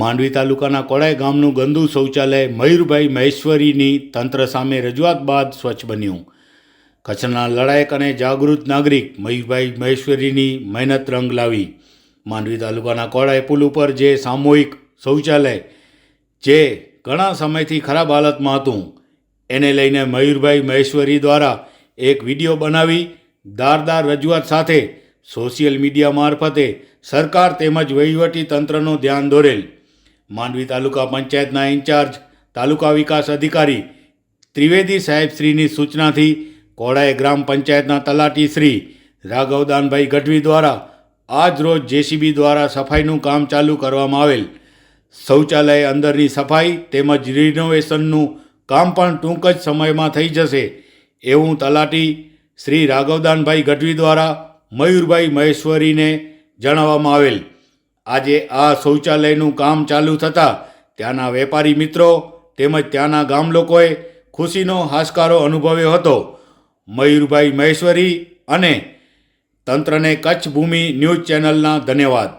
માંડવી તાલુકાના કોડાઈ ગામનું ગંદુ શૌચાલય મયુરભાઈ મહેશ્વરીની તંત્ર સામે રજૂઆત બાદ સ્વચ્છ બન્યું. કચ્છના લડાયક અને જાગૃત નાગરિક મયુરભાઈ મહેશ્વરીની મહેનત રંગ લાવી. માંડવી તાલુકાના કોડાઈ પુલ ઉપર જે સામૂહિક શૌચાલય જે ઘણા સમયથી ખરાબ હાલતમાં હતું, એને લઈને મયુરભાઈ મહેશ્વરી દ્વારા એક વીડિયો બનાવી દારદાર રજૂઆત સાથે સોશિયલ મીડિયા મારફતે સરકાર તેમજ વહીવટી તંત્રનું ધ્યાન દોરેલ. માંડવી તાલુકા પંચાયતના ઇન્ચાર્જ, તાલુકા વિકાસ અધિકારી ત્રિવેદી સાહેબશ્રીની સૂચનાથી કોડાઈ ગ્રામ પંચાયતના તલાટી શ્રી રાઘવદાનભાઈ ગઢવી દ્વારા આજ રોજ જેસીબી દ્વારા સફાઈનું કામ ચાલુ કરવામાં આવેલ. શૌચાલય અંદરની સફાઈ તેમજ રિનોવેશનનું કામ પણ ટૂંક જ સમયમાં થઈ જશે એવું તલાટી શ્રી રાઘવદાનભાઈ ગઢવી દ્વારા મયુરભાઈ મહેશ્વરીને જણાવવામાં આવેલ. આજે આ શૌચાલયનું કામ ચાલુ થતાં ત્યાંના વેપારી મિત્રો તેમજ ત્યાંના ગામ લોકોએ ખુશીનો હાશકારો અનુભવ્યો હતો. મયુરભાઈ મહેશ્વરી અને તંત્રને કચ્છ ભૂમિ ન્યૂઝ ચેનલના ધન્યવાદ.